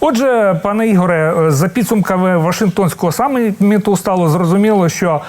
Отже, пане Ігоре, е, за підсумками Вашингтонського саміту стало зрозуміло, що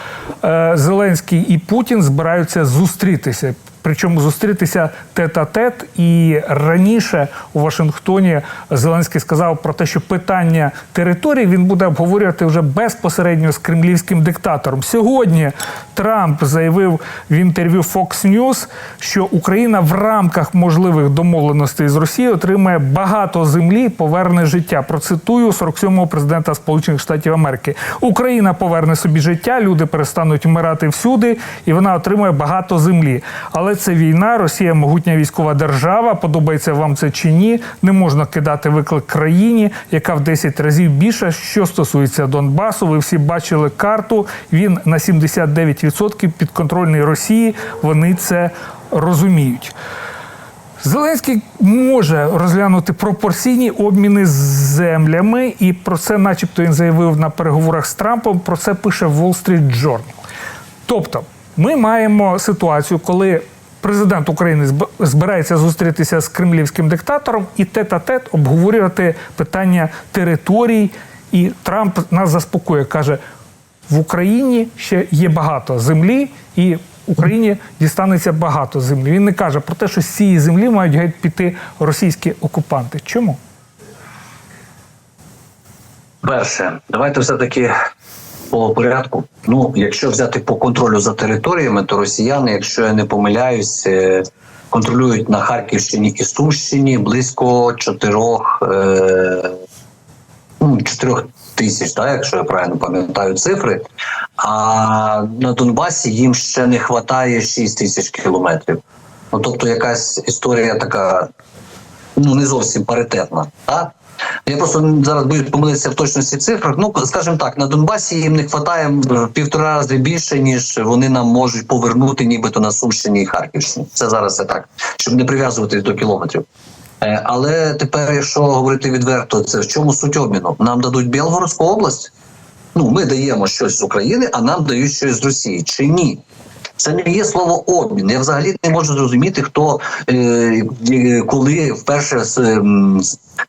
е, Зеленський і Путін збираються зустрітися. Причому зустрітися тет-а-тет. І раніше у Вашингтоні Зеленський сказав про те, що питання території він буде обговорювати вже безпосередньо з кремлівським диктатором. Сьогодні Трамп заявив в інтерв'ю Fox News, що Україна в рамках можливих домовленостей з Росією отримає багато землі, поверне життя. Процитую 47-го президента Сполучених Штатів Америки. Україна поверне собі життя, люди перестануть вмирати всюди, і вона отримує багато землі. Але це війна, Росія могутня військова держава. Подобається вам це чи ні? Не можна кидати виклик країні, яка в 10 разів більша. Що стосується Донбасу, ви всі бачили карту. Він на 79% підконтрольний Росії. Вони це розуміють. Зеленський може розглянути пропорційні обміни з землями, і про це, начебто, він заявив на переговорах з Трампом. Про це пише Wall Street Journal. Тобто, ми маємо ситуацію, коли президент України зб- збирається зустрітися з кремлівським диктатором і тет-а-тет обговорювати питання територій. І Трамп нас заспокоює, каже: в Україні ще є багато землі, і Україні дістанеться багато землі. Він не каже про те, що з цієї землі мають геть піти російські окупанти. Чому? Перше, давайте все-таки по порядку. Ну, якщо взяти по контролю за територіями, то росіяни, якщо я не помиляюсь, е, контролюють на Харківщині і Сумщині близько чотирьох е, ну, чотирьох тисяч, так, якщо я правильно пам'ятаю цифри. А на Донбасі їм ще не вистачає 6 тисяч кілометрів. Ну, тобто, якась історія така ну не зовсім паритетна. Так? Я просто зараз боюсь помилитися в точності цифрах. Ну, скажімо так, на Донбасі їм не вистачає в півтора рази більше, ніж вони нам можуть повернути, нібито на Сумщині і Харківщині. Це зараз це так, щоб не прив'язуватись до кілометрів. Е, Але тепер, якщо говорити відверто, це в чому суть обміну? Нам дадуть Білгородську область. Ну, ми даємо щось з України, а нам дають щось з Росії. Чи ні? Це не є слово обмін. Я взагалі не можу зрозуміти, хто е, е, коли вперше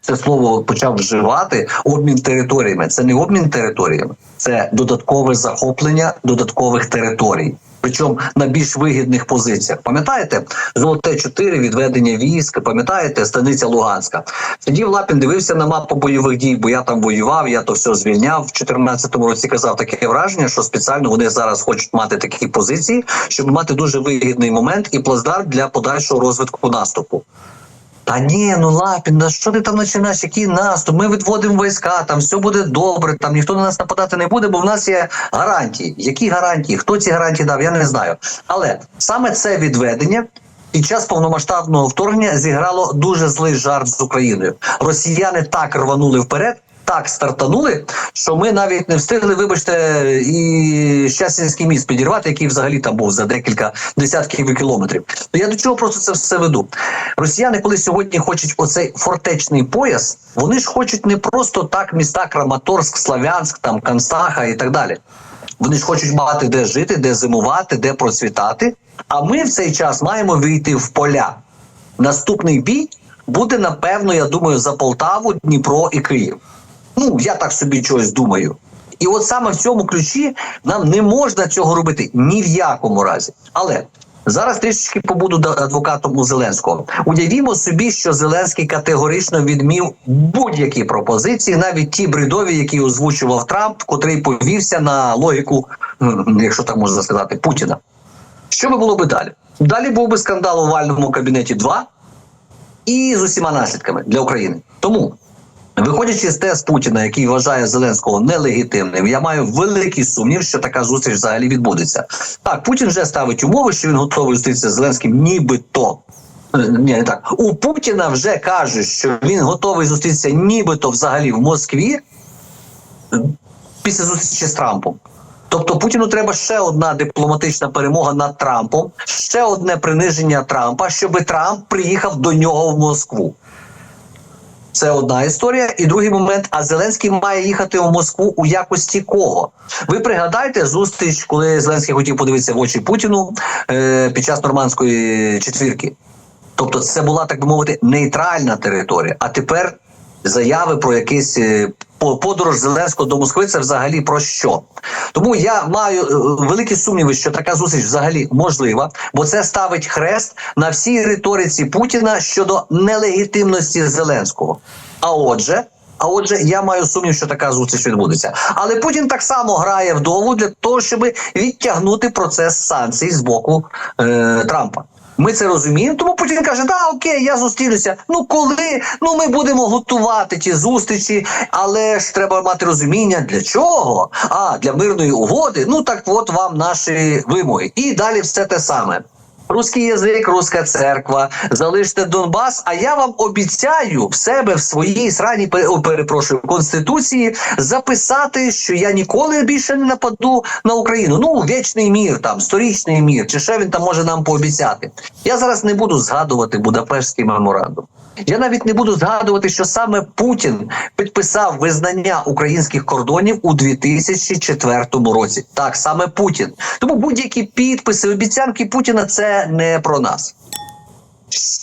це слово почав вживати обмін територіями. Це не обмін територіями, це додаткове захоплення додаткових територій. Причому на більш вигідних позиціях. Пам'ятаєте, золоте 4 відведення військ, пам'ятаєте, станиця Луганська. Сидів Лапін, дивився на мапу бойових дій, бо я там воював, я то все звільняв. В 2014 році казав таке враження, що спеціально вони зараз хочуть мати такі позиції, щоб мати дуже вигідний момент і плацдарм для подальшого розвитку наступу. Та ні, ну Лапін, на що ти там починаєш? Який наступ? Ми відводимо війська, там все буде добре, там ніхто на нас нападати не буде, бо в нас є гарантії. Які гарантії? Хто ці гарантії дав? Я не знаю. Але саме це відведення. Під час повномасштабного вторгнення зіграло дуже злий жарт з Україною. Росіяни так рванули вперед, так стартанули, що ми навіть не встигли, вибачте, і Щасінський міст підірвати, який взагалі там був за декілька десятків кілометрів. То я до чого просто це все веду. Росіяни, коли сьогодні хочуть оцей фортечний пояс, вони ж хочуть не просто так міста Краматорськ, Славянськ, там Канстаха і так далі. Вони ж хочуть мати де жити, де зимувати, де процвітати. А ми в цей час маємо вийти в поля. Наступний бій буде, напевно, я думаю, за Полтаву, Дніпро і Київ. Ну, я так собі чогось думаю. І от саме в цьому ключі нам не можна цього робити ні в якому разі. Але зараз трішечки побуду адвокатом у Зеленського. Уявімо собі, що Зеленський категорично відмів будь-які пропозиції, навіть ті бредові, які озвучував Трамп, котрий повівся на логіку, якщо так можна сказати, Путіна. Що би було би далі? Далі був би скандал у овальному кабінеті 2 і з усіма наслідками для України. Тому, виходячи з тез Путіна, який вважає Зеленського нелегітимним, я маю великий сумнів, що така зустріч взагалі відбудеться. Так, Путін вже ставить умови, що він готовий зустрітися з Зеленським, нібито. Е, Ні, не так. У Путіна вже кажуть, що він готовий зустрітися нібито взагалі в Москві е, після зустрічі з Трампом. Тобто Путіну треба ще одна дипломатична перемога над Трампом, ще одне приниження Трампа, щоб Трамп приїхав до нього в Москву. Це одна історія. І другий момент. А Зеленський має їхати в Москву у якості кого? Ви пригадайте зустріч, коли Зеленський хотів подивитися в очі Путіну е, під час нормандської четвірки. Тобто, це була так би мовити нейтральна територія. А тепер заяви про якийсь е, подорож Зеленського до Москви це взагалі про що? Тому я маю е, великі сумніви, що така зустріч взагалі можлива, бо це ставить хрест на всій риториці Путіна щодо нелегітимності Зеленського. А отже. А отже, я маю сумнів, що така зустріч відбудеться. Але Путін так само грає вдову для того, щоб відтягнути процес санкцій з боку е, Трампа. Ми це розуміємо, тому Путін каже: да, окей, я зустрінуся. Ну коли? Ну ми будемо готувати ті зустрічі, але ж треба мати розуміння для чого? А для мирної угоди. Ну так от вам наші вимоги. І далі все те саме. Руський язик, руська церква, залиште Донбас. А я вам обіцяю в себе в своїй сраній о, перепрошую конституції записати, що я ніколи більше не нападу на Україну. Ну, вічний мір, там сторічний мір, чи що він там може нам пообіцяти. Я зараз не буду згадувати Будапештський меморандум. Я навіть не буду згадувати, що саме Путін підписав визнання українських кордонів у 2004 році. Так, саме Путін. Тому будь-які підписи, обіцянки Путіна це не про нас.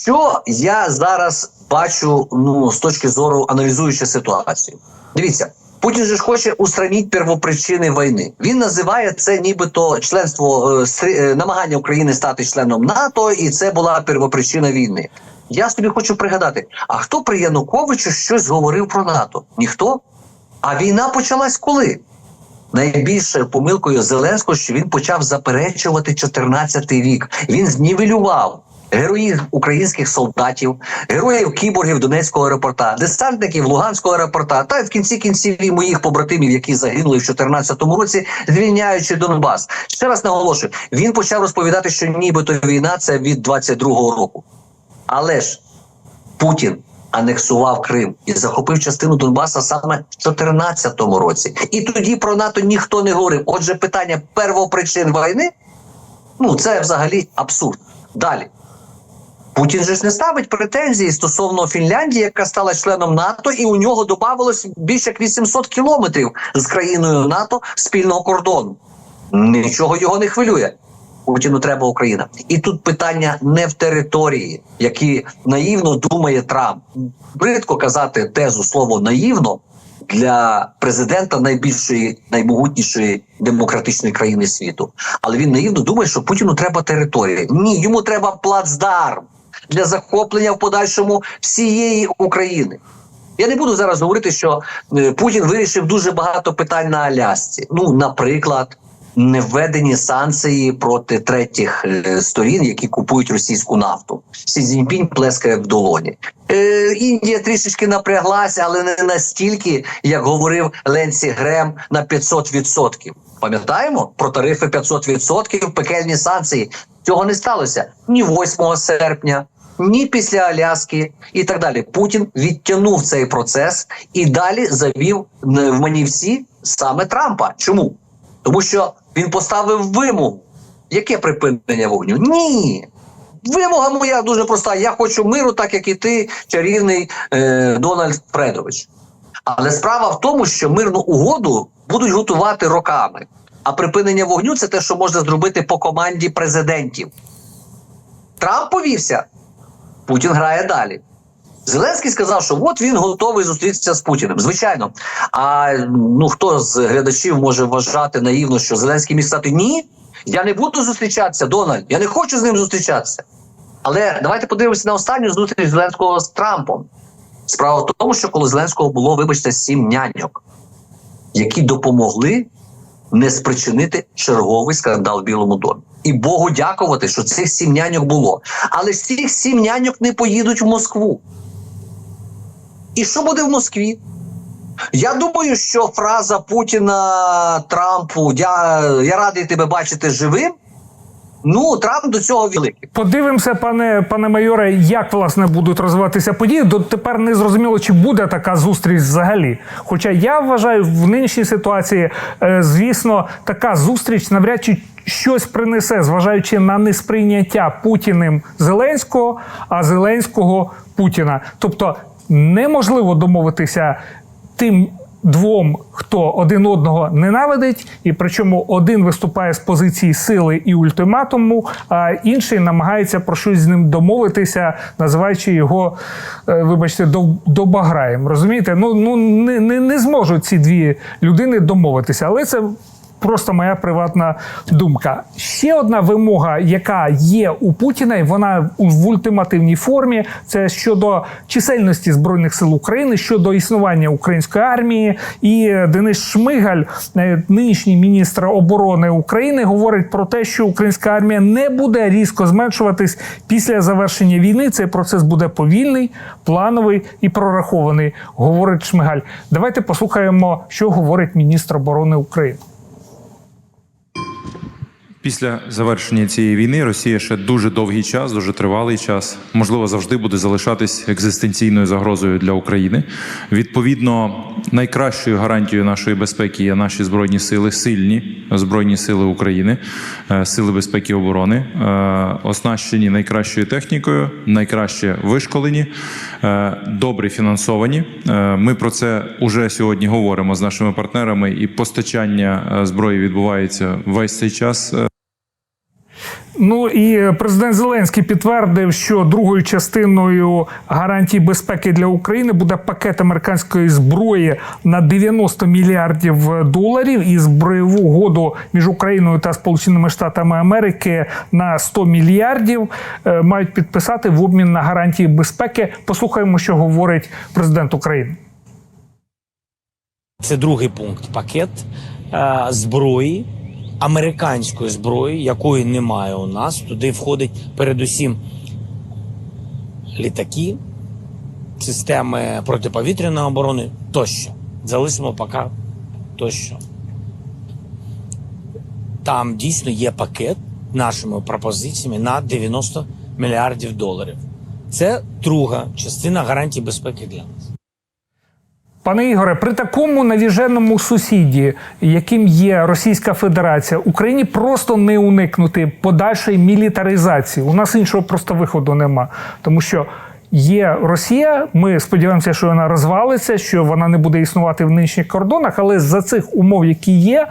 Що я зараз бачу ну, з точки зору аналізуючи ситуацію? Дивіться, Путін же ж хоче устранити первопричини війни. Він називає це нібито членство е, е, намагання України стати членом НАТО, і це була первопричина війни. Я собі хочу пригадати: а хто при Януковичу щось говорив про НАТО? Ніхто? А війна почалась коли? Найбільшою помилкою Зеленського, що він почав заперечувати 14-й рік. Він знівелював героїв українських солдатів, героїв кіборгів Донецького аеропорта, десантників Луганського аеропорта, та в кінці кінців і моїх побратимів, які загинули в 14 році, звільняючи Донбас. Ще раз наголошую, він почав розповідати, що нібито війна це від 22-го року. Але ж Путін анексував Крим і захопив частину Донбаса саме в 2014 році. І тоді про НАТО ніхто не говорив. Отже, питання первопричин війни ну це взагалі абсурд. Далі. Путін же ж не ставить претензії стосовно Фінляндії, яка стала членом НАТО, і у нього додавалось більше як 800 кілометрів з країною НАТО спільного кордону. Нічого його не хвилює. Путіну треба Україна. І тут питання не в території, які наївно думає Трамп. Бридко казати тезу слово наївно для президента найбільшої, наймогутнішої демократичної країни світу. Але він наївно думає, що Путіну треба територія. Ні, йому треба плацдарм для захоплення в подальшому всієї України. Я не буду зараз говорити, що е, Путін вирішив дуже багато питань на Алясці. Ну, наприклад, не введені санкції проти третіх е, сторін, які купують російську нафту. Сі Цзіньпінь плескає в долоні. Е, Індія трішечки напряглася, але не настільки, як говорив Ленсі Грем, на 500%. Пам'ятаємо про тарифи 500%, пекельні санкції. Цього не сталося ні 8 серпня, ні після Аляски і так далі. Путін відтягнув цей процес і далі завів е, в манівці саме Трампа. Чому? Тому що він поставив вимогу. Яке припинення вогню? Ні. Вимога моя дуже проста. Я хочу миру, так як і ти, чарівний е, Дональд Фредович. Але справа в тому, що мирну угоду будуть готувати роками. А припинення вогню це те, що можна зробити по команді президентів. Трамп повівся, Путін грає далі. Зеленський сказав, що от він готовий зустрітися з Путіним. Звичайно. А ну хто з глядачів може вважати наївно, що Зеленський міг сказати ні, я не буду зустрічатися, Дональд, я не хочу з ним зустрічатися. Але давайте подивимося на останню зустріч Зеленського з Трампом. Справа в тому, що коли Зеленського було, вибачте, сім няньок, які допомогли не спричинити черговий скандал в Білому домі. І Богу дякувати, що цих сім няньок було. Але цих сім няньок не поїдуть в Москву. І що буде в Москві? Я думаю, що фраза Путіна Трампу Я, я радий тебе бачити живим. Ну, Трамп до цього великий. Подивимося, пане пане майоре, як власне будуть розвиватися події. Дотепер не зрозуміло, чи буде така зустріч взагалі. Хоча я вважаю, в нинішній ситуації, е, звісно, така зустріч навряд чи щось принесе, зважаючи на несприйняття Путіним Зеленського, а Зеленського Путіна. Тобто неможливо домовитися тим двом, хто один одного ненавидить, і причому один виступає з позиції сили і ультиматуму, а інший намагається про щось з ним домовитися, називаючи його, е, вибачте, добаграєм. Розумієте? Ну, ну не, не, не зможуть ці дві людини домовитися, але це. Просто моя приватна думка. Ще одна вимога, яка є у Путіна, і вона в ультимативній формі, це щодо чисельності збройних сил України, щодо існування української армії. І Денис Шмигаль, е, нинішній міністр оборони України, говорить про те, що українська армія не буде різко зменшуватись після завершення війни. Цей процес буде повільний, плановий і прорахований. Говорить Шмигаль. Давайте послухаємо, що говорить міністр оборони України. Після завершення цієї війни Росія ще дуже довгий час, дуже тривалий час, можливо, завжди буде залишатись екзистенційною загрозою для України. Відповідно, найкращою гарантією нашої безпеки є наші збройні сили, сильні збройні сили України, е, сили безпеки і оборони, е, оснащені найкращою технікою, найкраще вишколені, е, добре фінансовані. Ми про це уже сьогодні говоримо з нашими партнерами, і постачання зброї відбувається весь цей час. Ну і президент Зеленський підтвердив, що другою частиною гарантій безпеки для України буде пакет американської зброї на 90 мільярдів доларів і збройову угоду між Україною та Сполученими Штатами Америки на 100 мільярдів е, мають підписати в обмін на гарантії безпеки. Послухаємо, що говорить президент України. Це другий пункт пакет е, зброї, американської зброї, якої немає у нас. Туди входить передусім літаки, системи протиповітряної оборони тощо. Залишимо поки тощо. Там дійсно є пакет нашими пропозиціями на 90 мільярдів доларів. Це друга частина гарантій безпеки для нас. Пане Ігоре, при такому навіженому сусіді, яким є Російська Федерація, Україні просто не уникнути подальшої мілітаризації. У нас іншого просто виходу нема, тому що. Є Росія, ми сподіваємося, що вона розвалиться, що вона не буде існувати в нинішніх кордонах. Але за цих умов, які є,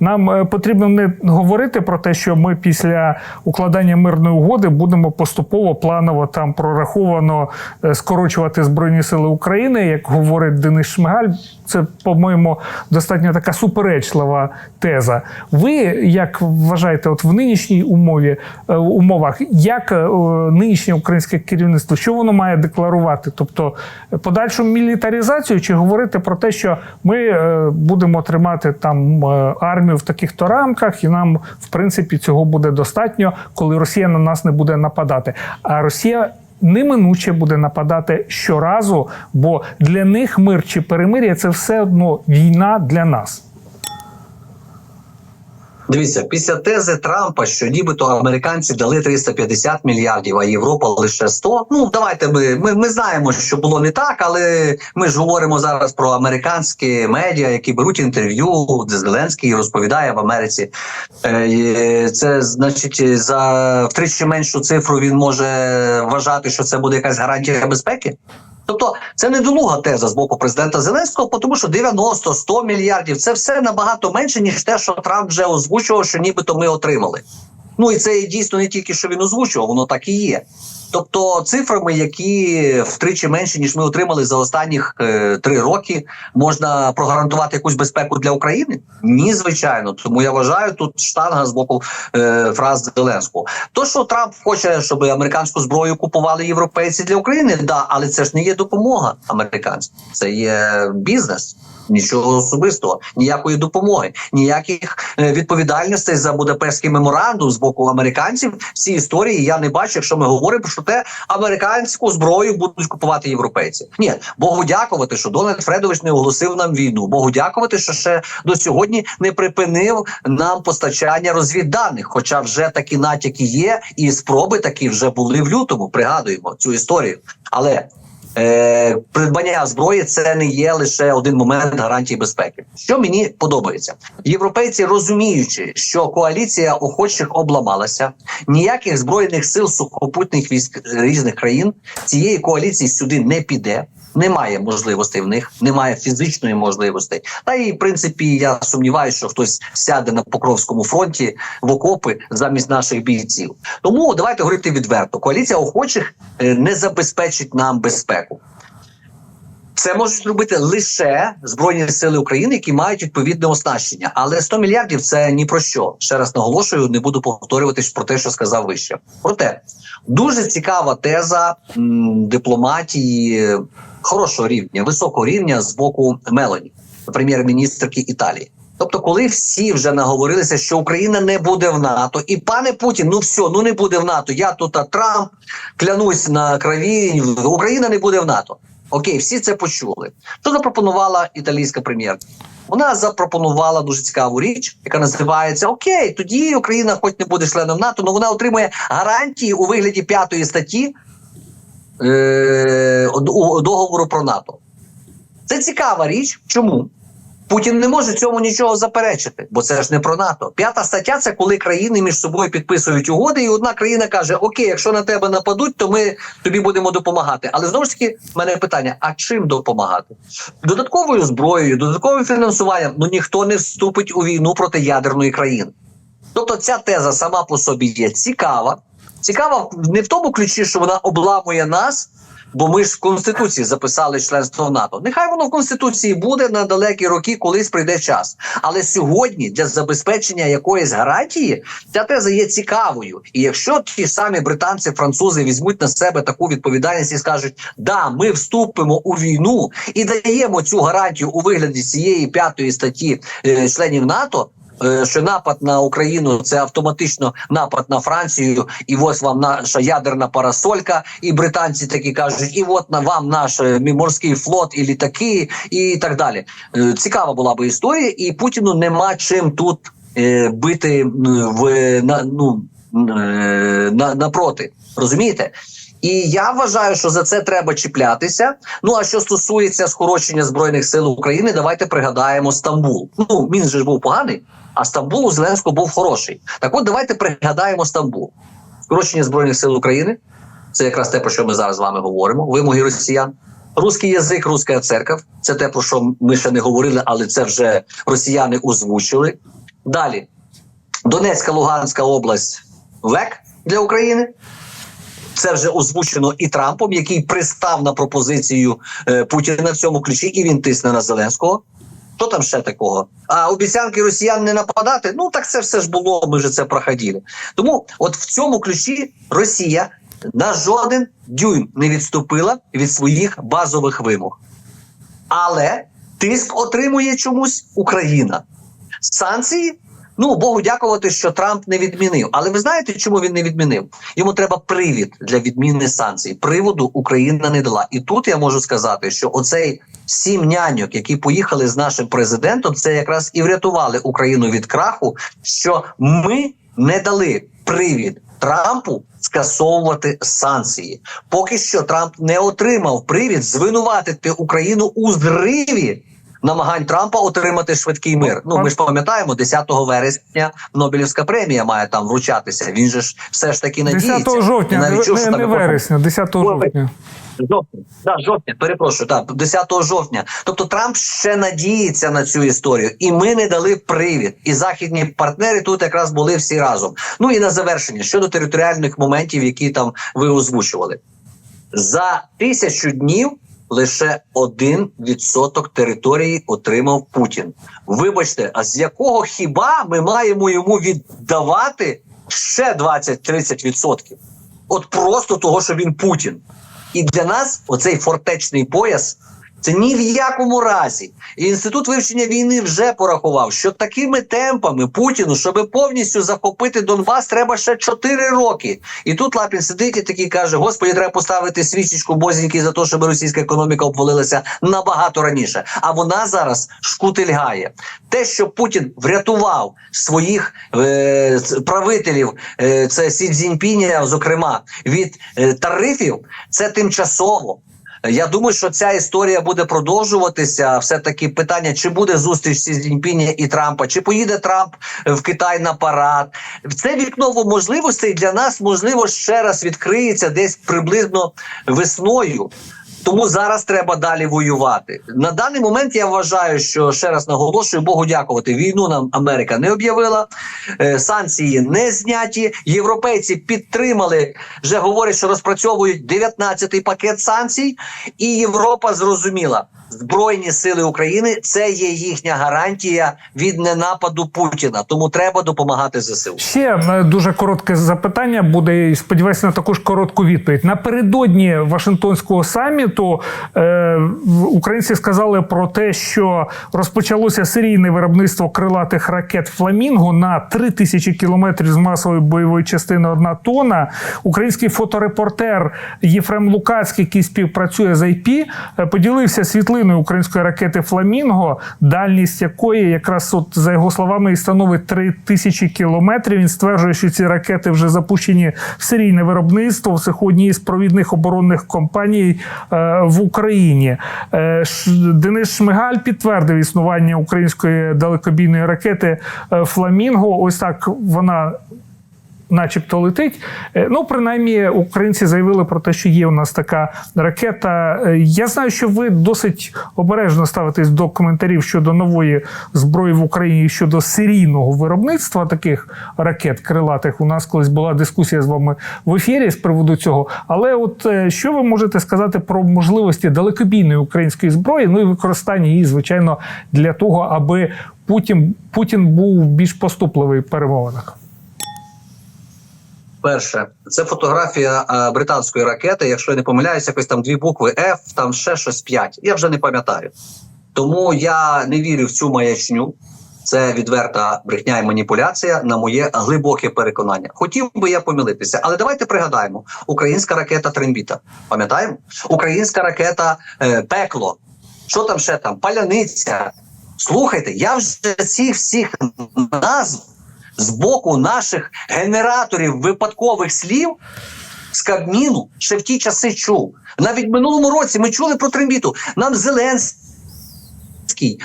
нам е, потрібно не говорити про те, що ми після укладання мирної угоди будемо поступово планово там прораховано е, скорочувати збройні сили України, як говорить Денис Шмигаль. Це, по-моєму, достатньо така суперечлива теза. Ви як вважаєте, от в нинішній умові е, умовах, як нинішнє українське керівництво, що воно має декларувати? Тобто подальшу мілітаризацію, чи говорити про те, що ми е, будемо тримати там е, армію в таких-то рамках, і нам в принципі цього буде достатньо, коли Росія на нас не буде нападати. А Росія неминуче буде нападати щоразу, бо для них мир чи перемир'я це все одно війна для нас. Дивіться, після тези Трампа, що нібито американці дали 350 мільярдів, а Європа лише 100. Ну давайте ми, ми, ми знаємо, що було не так, але ми ж говоримо зараз про американські медіа, які беруть інтерв'ю, де Зеленський розповідає в Америці. Е, Це значить за втричі меншу цифру він може вважати, що це буде якась гарантія безпеки. Тобто це недолуга теза з боку президента Зеленського, тому що 90-100 мільярдів це все набагато менше, ніж те, що Трамп вже озвучував, що нібито ми отримали. Ну і це дійсно не тільки що він озвучував, воно так і є. Тобто цифрами, які втричі менше, ніж ми отримали за останніх е, три роки, можна прогарантувати якусь безпеку для України? Ні, звичайно. Тому я вважаю тут штанга з боку е, фраз Зеленського. То, що Трамп хоче, щоб американську зброю купували європейці для України, да, але це ж не є допомога американцям, це є бізнес. Нічого особистого, ніякої допомоги, ніяких е, відповідальностей за Будапештський меморандум з боку американців. В цій історії я не бачу, якщо ми говоримо про те, американську зброю будуть купувати європейці. Ні, Богу дякувати, що Дональд Фредович не оголосив нам війну. Богу дякувати, що ще до сьогодні не припинив нам постачання розвідданих. Хоча вже такі натяки є, і спроби такі вже були в лютому. Пригадуємо цю історію. Але Е, придбання зброї це не є лише один момент гарантії безпеки. Що мені подобається, європейці розуміючи, що коаліція охочих обламалася, ніяких збройних сил сухопутних військ різних країн цієї коаліції сюди не піде. Немає можливостей в них, немає фізичної можливості. Та і в принципі я сумніваюся, що хтось сяде на Покровському фронті в окопи замість наших бійців. Тому давайте говорити відверто: коаліція охочих е, не забезпечить нам безпеку. Це можуть робити лише збройні сили України, які мають відповідне оснащення. Але 100 мільярдів це ні про що. Ще раз наголошую, не буду повторюватись про те, що сказав вище. Проте дуже цікава теза м, дипломатії хорошого рівня, високого рівня з боку Мелані, прем'єр-міністрки Італії. Тобто, коли всі вже наговорилися, що Україна не буде в НАТО, і пане Путін, ну все, ну не буде в НАТО. Я тут а Трамп клянусь на крові. Україна не буде в НАТО. Окей, всі це почули. Що запропонувала італійська прем'єрка? Вона запропонувала дуже цікаву річ, яка називається Окей, тоді Україна, хоч не буде членом НАТО, але вона отримує гарантії у вигляді п'ятої статті е, договору про НАТО. Це цікава річ. Чому? Путін не може цьому нічого заперечити, бо це ж не про НАТО. П'ята стаття це коли країни між собою підписують угоди, і одна країна каже: Окей, якщо на тебе нападуть, то ми тобі будемо допомагати. Але знову ж таки, в мене питання: а чим допомагати? Додатковою зброєю, додатковим фінансуванням. Ну ніхто не вступить у війну проти ядерної країни. Тобто ця теза сама по собі є цікава. Цікава не в тому ключі, що вона обламує нас, бо ми ж в Конституції записали членство в НАТО. Нехай воно в Конституції буде на далекі роки, колись прийде час. Але сьогодні для забезпечення якоїсь гарантії ця теза є цікавою. І якщо ті самі британці, французи візьмуть на себе таку відповідальність і скажуть, да, ми вступимо у війну і даємо цю гарантію у вигляді цієї п'ятої статті е, членів НАТО. Е, Що напад на Україну це автоматично напад на Францію, і ось вам наша ядерна парасолька, і британці такі кажуть, і от на вам наш е, морський флот, і літаки, і так далі. Е, Цікава була би історія, і Путіну нема чим тут бити в на ну на, напроти. Розумієте? І я вважаю, що за це треба чіплятися. Ну а що стосується скорочення збройних сил України, давайте пригадаємо Стамбул. Ну він же ж був поганий, а Стамбул у Зеленського був хороший. Так от давайте пригадаємо Стамбул. Скорочення збройних сил України це якраз те, про що ми зараз з вами говоримо. Вимоги росіян. Руський язик, руська церква це те, про що ми ще не говорили, але це вже росіяни озвучили. Далі Донецька, Луганська область ВЕК для України. Це вже озвучено і Трампом, який пристав на пропозицію е, Путіна в цьому ключі, і він тисне на Зеленського. Що там ще такого? А обіцянки росіян не нападати? Ну так це все ж було. Ми вже це проходили. Тому, от в цьому ключі Росія на жоден дюйм не відступила від своїх базових вимог. Але тиск отримує чомусь Україна. Санкції. Ну, Богу дякувати, що Трамп не відмінив. Але ви знаєте, чому він не відмінив? Йому треба привід для відміни санкцій. Приводу Україна не дала. І тут я можу сказати, що оцей сім няньок, які поїхали з нашим президентом, це якраз і врятували Україну від краху, що ми не дали привід Трампу скасовувати санкції. Поки що Трамп не отримав привід звинуватити Україну у зриві намагань Трампа отримати швидкий мир. Ну ми ж пам'ятаємо, 10 вересня Нобелівська премія має там вручатися. Він же ж все ж таки надіється. 10 жовтня, навіть не, чув, не, не вересня, 10 жовтня. Жовтня, да, жовтня, перепрошую, так, 10 жовтня. Тобто Трамп ще надіється на цю історію, і ми не дали привід. І західні партнери тут якраз були всі разом. Ну і на завершення щодо територіальних моментів, які там ви озвучували, за тисячу днів лише один відсоток території отримав Путін. Вибачте, а з якого хіба ми маємо йому віддавати ще 20-30 відсотків? От просто того, що він Путін. І для нас оцей фортечний пояс це ні в якому разі. Інститут вивчення війни вже порахував, що такими темпами Путіну, щоб повністю захопити Донбас, треба ще 4 роки. І тут Лапін сидить і такий каже: Господи, треба поставити свічечку бозіньки за те, щоб російська економіка обвалилася набагато раніше. А вона зараз шкутильгає. Те, що Путін врятував своїх е, правителів, е, це Сі Цзіньпіня, зокрема, від е, тарифів, це тимчасово. Я думаю, що ця історія буде продовжуватися. Все таки питання, чи буде зустріч зі Зіньпіні і Трампа, чи поїде Трамп в Китай на парад. Це вікно можливостей для нас можливо ще раз відкриється десь приблизно весною. Тому зараз треба далі воювати. На даний момент я вважаю, що ще раз наголошую, Богу дякувати. Війну нам Америка не об'явила, е, санкції не зняті. Європейці підтримали, вже говорять, що розпрацьовують 19-й пакет санкцій, і Європа зрозуміла. Збройні сили України це є їхня гарантія від ненападу Путіна. Тому треба допомагати ЗСУ. Ще е, дуже коротке запитання буде. і Сподіваюся на таку ж коротку відповідь. Напередодні Вашингтонського саміту е, українці сказали про те, що розпочалося серійне виробництво крилатих ракет Фламінго на 3 тисячі кілометрів з масової бойової частини одна тонна. Український фоторепортер Єфрем Лукацький, який співпрацює з IP, е, поділився світлиною української ракети Фламінго, дальність якої якраз от за його словами і становить 3 тисячі кілометрів. Він стверджує, що ці ракети вже запущені в серійне виробництво в цих одній з провідних оборонних компаній е, в Україні. Е, Денис Шмигаль підтвердив існування української далекобійної ракети е, Фламінго. Ось так вона начебто летить. Е, Ну, принаймні, українці заявили про те, що є у нас така ракета. Е, Я знаю, що ви досить обережно ставитесь до коментарів щодо нової зброї в Україні щодо серійного виробництва таких ракет крилатих. У нас колись була дискусія з вами в ефірі з приводу цього. Але от е, що ви можете сказати про можливості далекобійної української зброї, ну і використання її, звичайно, для того, аби Путін, Путін був більш поступливий в перемовинах? Перше, це фотографія е, британської ракети. Якщо я не помиляюся, якось там дві букви F, там ще щось п'ять. Я вже не пам'ятаю. Тому я не вірю в цю маячню. Це відверта брехня і маніпуляція на моє глибоке переконання. Хотів би я помилитися, але давайте пригадаємо: українська ракета Трембіта. Пам'ятаємо? Українська ракета е, Пекло. Що там ще там? Паляниця. Слухайте, я вже цих всіх назв з боку наших генераторів випадкових слів з Кабміну ще в ті часи чув. Навіть в минулому році ми чули про Трембіту. Нам Зеленський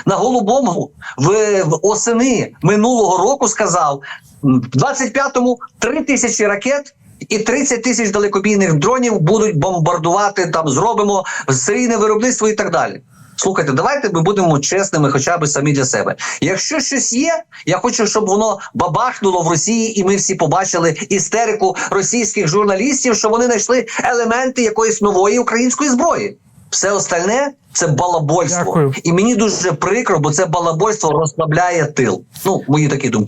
на Голубому в, в осени минулого року сказав: в 25-му 3 тисячі ракет. І 30 тисяч далекобійних дронів будуть бомбардувати там, зробимо серійне виробництво і так далі. Слухайте, давайте ми будемо чесними, хоча б самі для себе. Якщо щось є, я хочу, щоб воно бабахнуло в Росії, і ми всі побачили істерику російських журналістів, що вони знайшли елементи якоїсь нової української зброї. Все остальне це балабольство. Дякую. І мені дуже прикро, бо це балабольство розслабляє тил. Ну, мої такі думки.